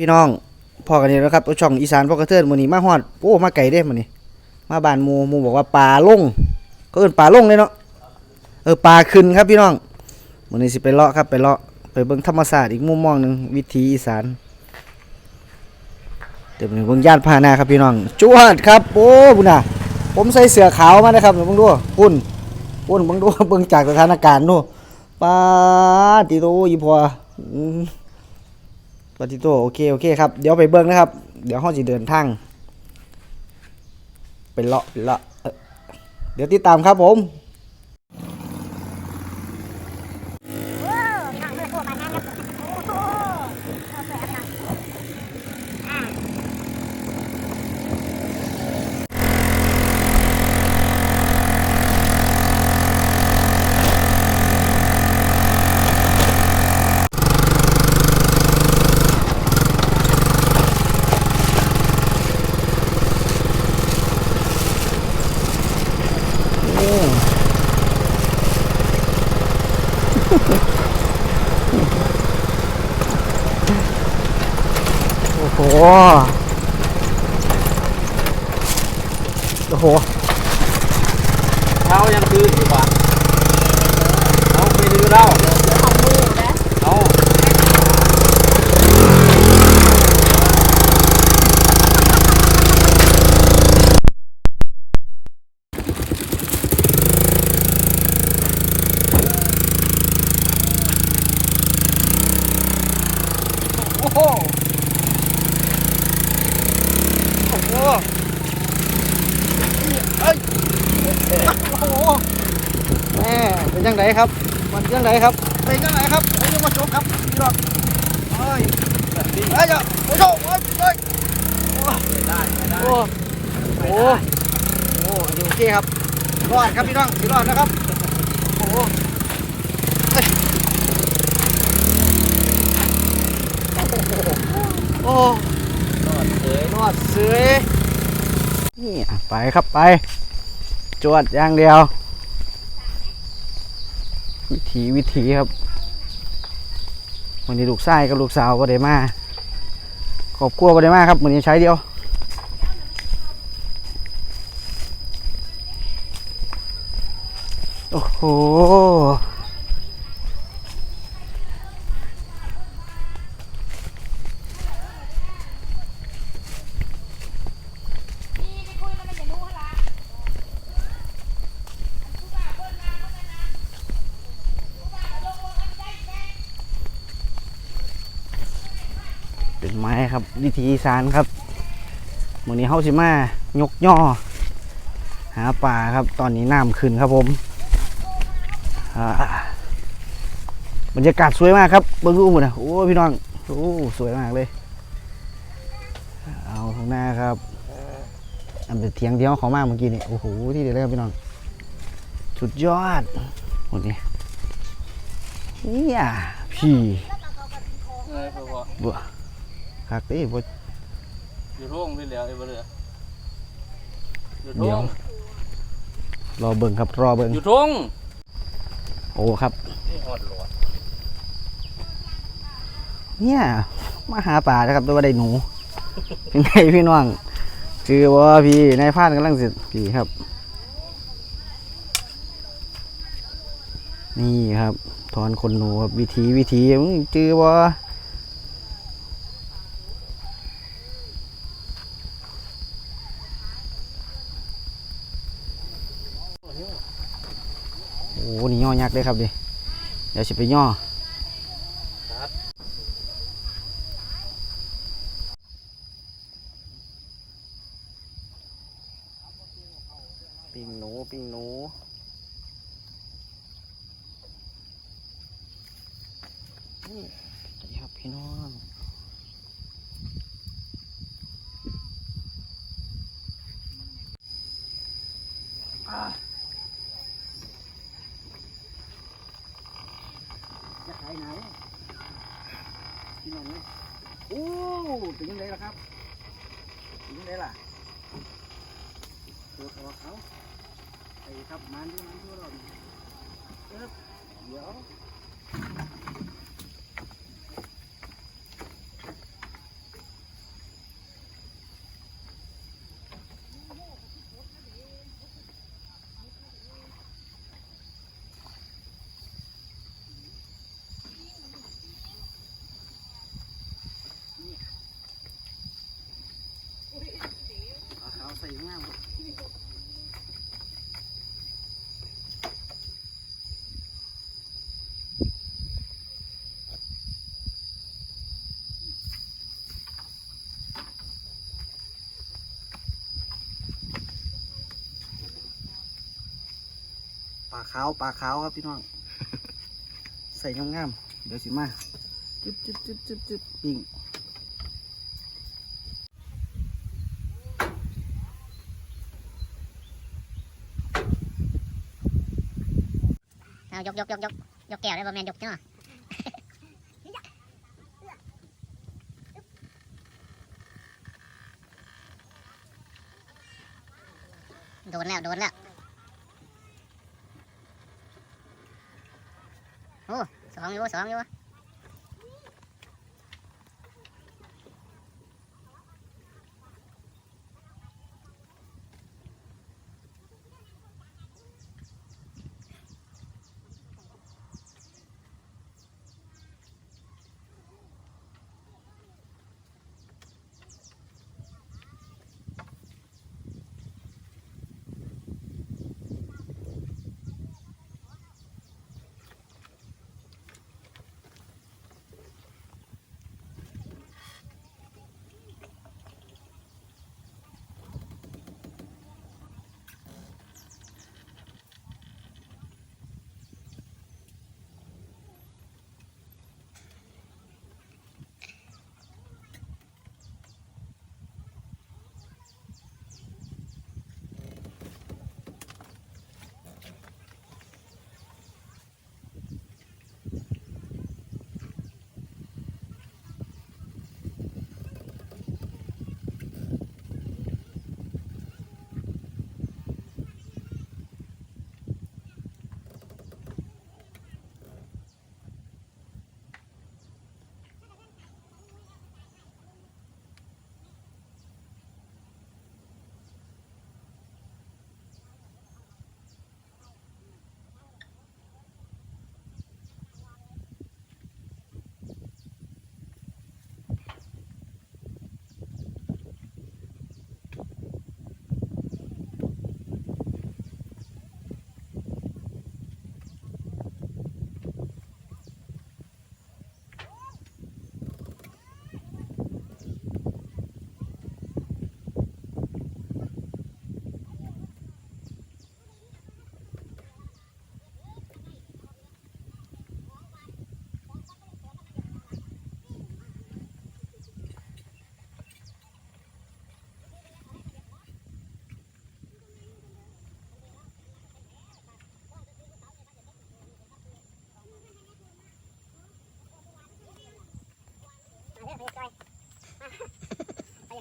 พี่น้องพอกันนี่แล้วครับช่องอีสานพ่อกระเทินมือนี้มาฮอดโอ้มาไกลเด้มือนี้มาบานมูมูบอกว่าปลาลงก็เอิ้นปลาลงเลยเนาะเออปลาขึ้นครับพี่น้องมือนี้สิไปเลาะครับไปเลาะไปเบิ่งธรรมศาสตร์อีกมุมมองหนึ่งวิถีอีสานเดี๋ยวมือเบิ่งย่านพานาครับพี่น้องจวดครับโอ้บุญน่ะผมใส่เสื้อขาวมานะครับเดี๋ยวเบิ่งดูปุ่นปุ่นเบิ่งดูเบิ่งจากสถานการณ์ดูปาติโตอีพออืม ปฏิโตโอเคโอเคครับ เดี๋ยวไปเบิ้งนะครับ เดี๋ยวห้องจะเดินทางไปเลาะไปเลาะเดี๋ยวติดตามครับผม โอ้โห โอ้โห เช้ายังคืนอยู่ปะเอาไปดูเราเอา โอ้โห โอ้โหเอ้ย โอ้โหแม่เป็นยังไงครับ มันเป็นยังไง ครับ เป็นยังไงครับโอ้ยมาชมครับพี่น้องเอ้ยเอ้ยโอ้โหโอ้ยเอ้ยได้ได้โอ้โหโอ้โหโอเคครับรอดครับพี่น้องพี่รอดนะครับโอ้โหเอ้ยโอ้โหรอดเฉยรอดเสยนี่อะไปครับไป จวดอย่างเดียว วิถีวิถีครับ วันนี้ลูกชายกับลูกสาวก็ได้มาขอบครัวก็ได้มาครับวันนี้ใช้เดียวโอ้โห เป็นไม้ครับ วิธีอีสานครับวันนี้เฮาสิมายกย่อ หาปลาครับตอนนี้น้ำขึ้นครับผมอ่าบรรยากาศสวยมากครับเบิ้งรูปหมดนะโอ้พี่น้องโอ้สวยมากเลย เอาข้างหน้าครับอันเป็นเทียงเดียวเขามากเมื่อกี้นี่โอ้โหที่เดียวเลยครับพี่น้องสุดยอดหมดนี้เนี่ยพี่เออพอบัว คักเอ้บ่อยู่ร่วงไปแล้วไอ้บ่เหลืออยู่เดี๋ร่ยววรอเบิ่งครับรอเบิ่งอยู่ทุ่งโอ้ครับ นี่หอดหลวดเนี่ยมาหาป่านะครับแต่ว่าได้หนูเป็นไงพี่น้องคือว่าพี่นายพรานกำลังสิพี่ครับ นี่ครับ ถอนคนหนูครับวิธีวิธีมึงจือว่าโอ้นี่ย่อยักษ์ เลยครับดิเดี๋ยวสิไปย่อปิ้งหนูปิ้งหนูนี่สวัสดีครับพี่น้องอ่าจะขายไหนพี่น้องเนี่ยโอ้ ถึงยังไงล่ะครับ ถึงยังไงล่ะตัวเขาเขาไอ้ครับมันดูมันดูเราเดี๋ยว ขาวปลาขาวครับพี่น้อง ใส่งามๆเดี๋ยวสิมาจึ๊บจึ๊บจึ๊บจึ๊บจึ๊บปิ้งเอายกยกยกยกยกแก้วได้บ่แม่นยกเนาะโดนแล้ว โดนแล้ว โอ้สอง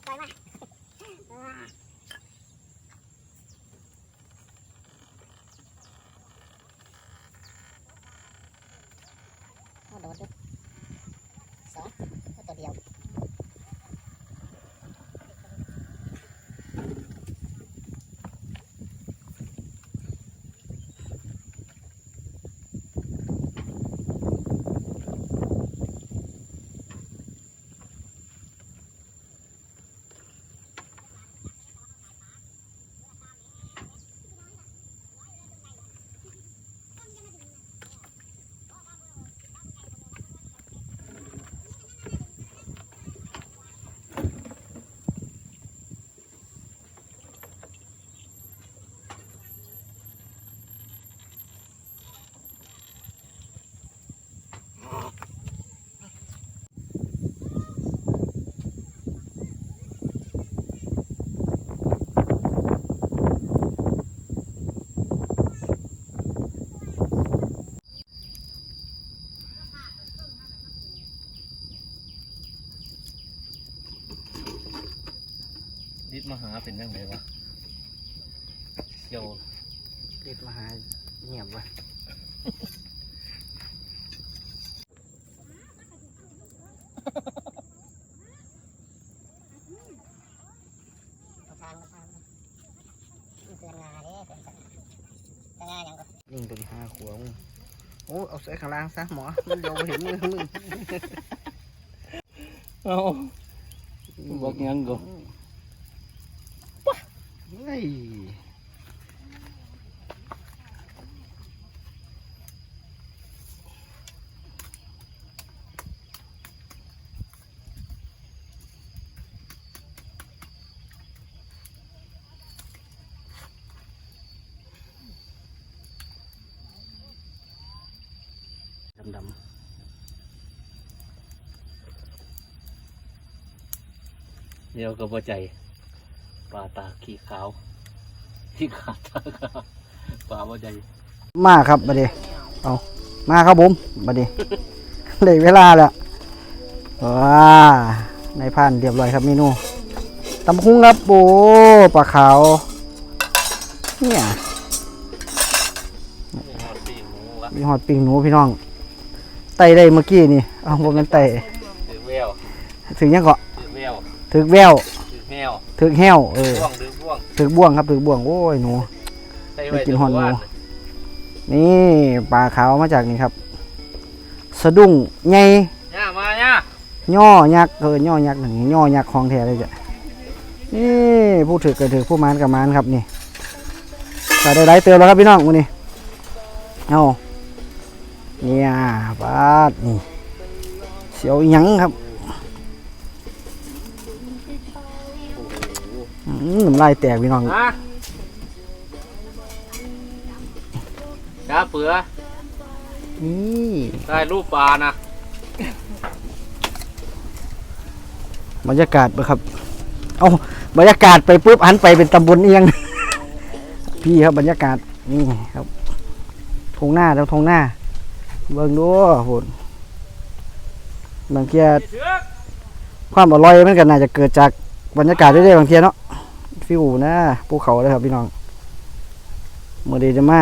ไปจอยมาโอ้โดดด้วยสองตัวเดียว นิด มาหาเป็นยังไงวะเกี่ยวเด็ดมาหาเงียบไว้ทางทางเตือนงาเด้เตือนสัตว์เตือนงาอย่างก็ลิงตัวนี้ห้าขวบโอ้เอาใส่ข้างล่างซะหมอ มันเดี๋ยวบ่เห็นมือมึงเอาบอกยังก็ เฮ้ยดำเดียวกับหัวใจ ปลาตาขี้ขาวขี้ขาวตาขาวปลาหัวใจๆมาครับบัดนี้เอามาครับผมบัดนี้ เลยเวลาแล้วว้าในผ่านเรียบร้อยครับเมนูตำคุ้งครับโอ้ปลาขาวเนี่ยปีหมูละมีหอดปิงหนูพี่น้องไต่ได้เมื่อกี้นี่เอาบ่แม่นไต่ถือแววถึงยังเกาะถือแววถึกแววถือ แมวถึกแห้วเออบ่วงถือบ่วงถึกบ่วงครับถึกบ่วงโอ้ยหนู ใส่ไว้ไปกินหอนหมูตัวนี่ปลาขาวมาจากนี่ครับ สะดุ้งใหญ่ย่ามาย่าย่อยักษ์เออย่อยักษ์หนึ่งย่อยักษ์ของแท้เลยจ้ะนี่ผู้ถือก็ถือผู้มานกับมานครับนี่ก็ได้ไล่เติมแล้วครับพี่น้องวันนี้เอาเนี่ยปาดนี่เสียวหยังครับ น้ำลายแตกพี่น้องฮะจ้าเปลือนี่ได้รูปปลานะบรรยากาศเบ่ครับ เอาบรรยากาศไปปุ๊บหันไปเป็นตำบลเอียง พี่ครับบรรยากาศนี่ครับทงหน้าแล้วทงหน้า เบิ่งดูพุ่นบางเทียความอร่อยมันก็น่าจะเกิดจากบรรยากาศด้วยๆบางเทียเนาะ ฟิวนะภูเขาเลยครับพี่น้องเมื่อเดจะมา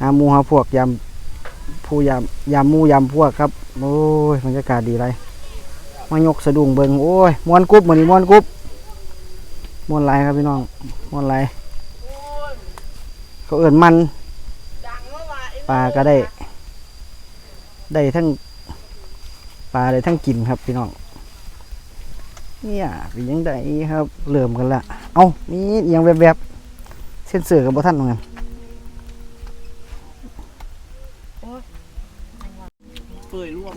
หามูหาพวกยำผู้ยำยำมูยำพวกครับ โอ้ยบรรยากาศดีไรมายกสะดุ้งเบิงโอ้ยมวนกรุ๊บมือนี้มวนกรุ๊บมวนไรครับพี่น้องมวนไรเขาเอื่นมันปลาก็ได้ ได้ทั้งปลาได้ทั้งกินครับพี่น้อง เนี่ยเป็นยังไงครับเริ่มกันละเอ้านี่เอียงแวบๆเส้นเสือกับบ่ท่านตรงนั้นเปื่อยร่วง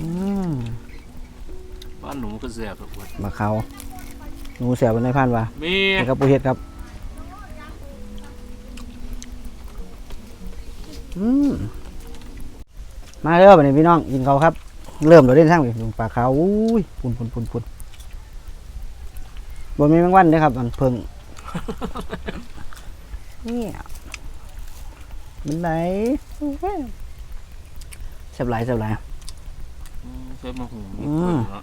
อืมบ้านหนูก็เสียบทุกคนมาเขาหนูเสียบนในพันวะมีนี่ครับปูเห็ดครับ อืมมาเริ่มเลยพี่น้องกินเขาวครับ เริ่มเราเล่นทั้งเลยลุงปลาขาวอุ้ยปุ่นปุ่นปุ่นปุ่นบนมีแมงวันด้วยครับมันเพิ่งเนี่ยมันไหนเสียบไหลายเสียบไหลายอืมเฟซมาหูอืมเนาะ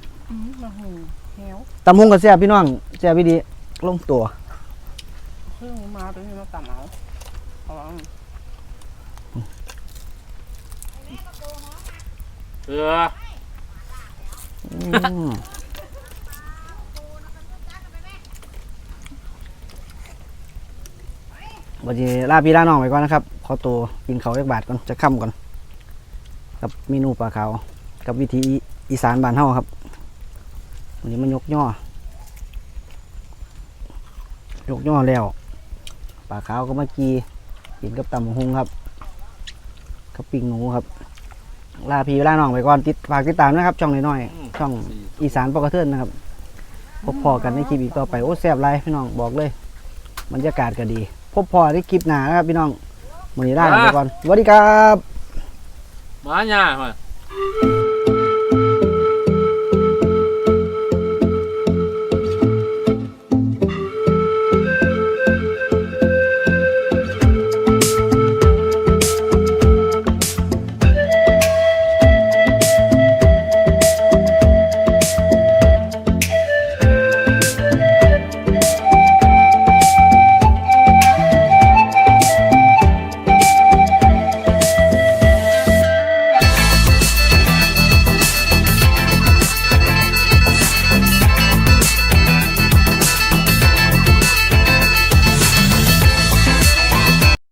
มาหูเหวตำหุงกับเสียบพี่น้องเสียบพี่ดีลงตัวเครื่องมาตัวนี้มาต่ำเอาเอาเอออืม วันนี้ลาพี่ลาน้องไปก่อนนะครับขอตัวกินเขาเล็กบาทก่อนจะค่ำก่อน กับเมนูปลาเขากับวิธีอีสานบ้านเฮาครับวันนี้มันยกย่อยกย่อแล้วปลาขาวก็มื่อกี้กินกับตำหงครับกับปิ้งหนูครับ ลาพี่ลาน้องไปก่อนติดฝากติดตามนะครับ ช่องน้อยๆช่องอีสานปกเทือนนะครับพบพอกันในคลิปอีกต่อไปโอ้แซ่บไรพี่น้องบอกเลยบรรยากาศก็ดี พบพอในคลิปหน้านะครับพี่น้องมือนี้ลากันไปก่อนสวัสดีครับมาย่ามา